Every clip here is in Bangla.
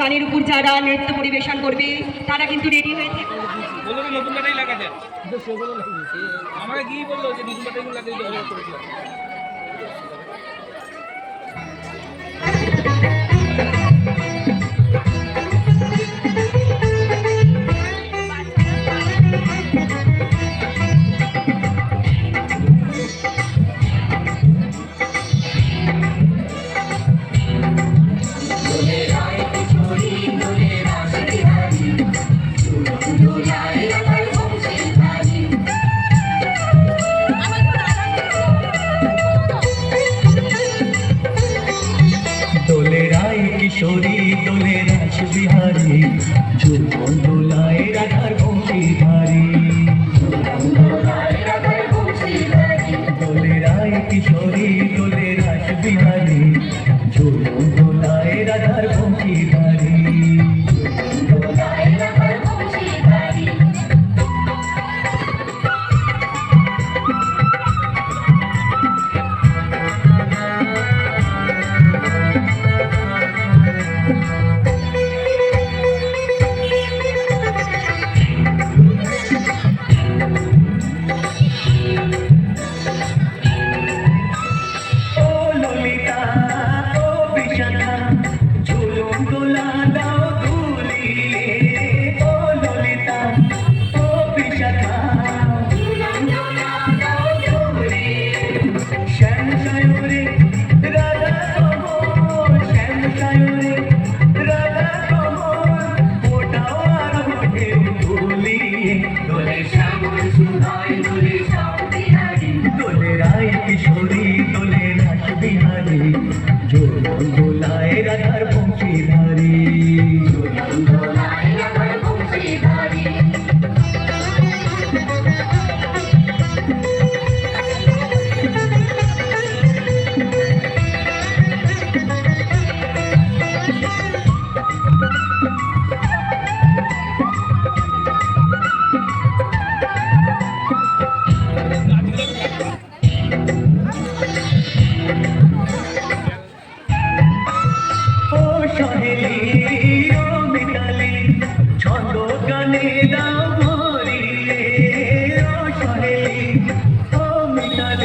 গানের উপর যারা নৃত্য পরিবেশন করবে, তারা কিন্তু রেডি হয়েছে আমাকে কি বলল যে নতুন সুরে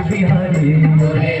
बिहारी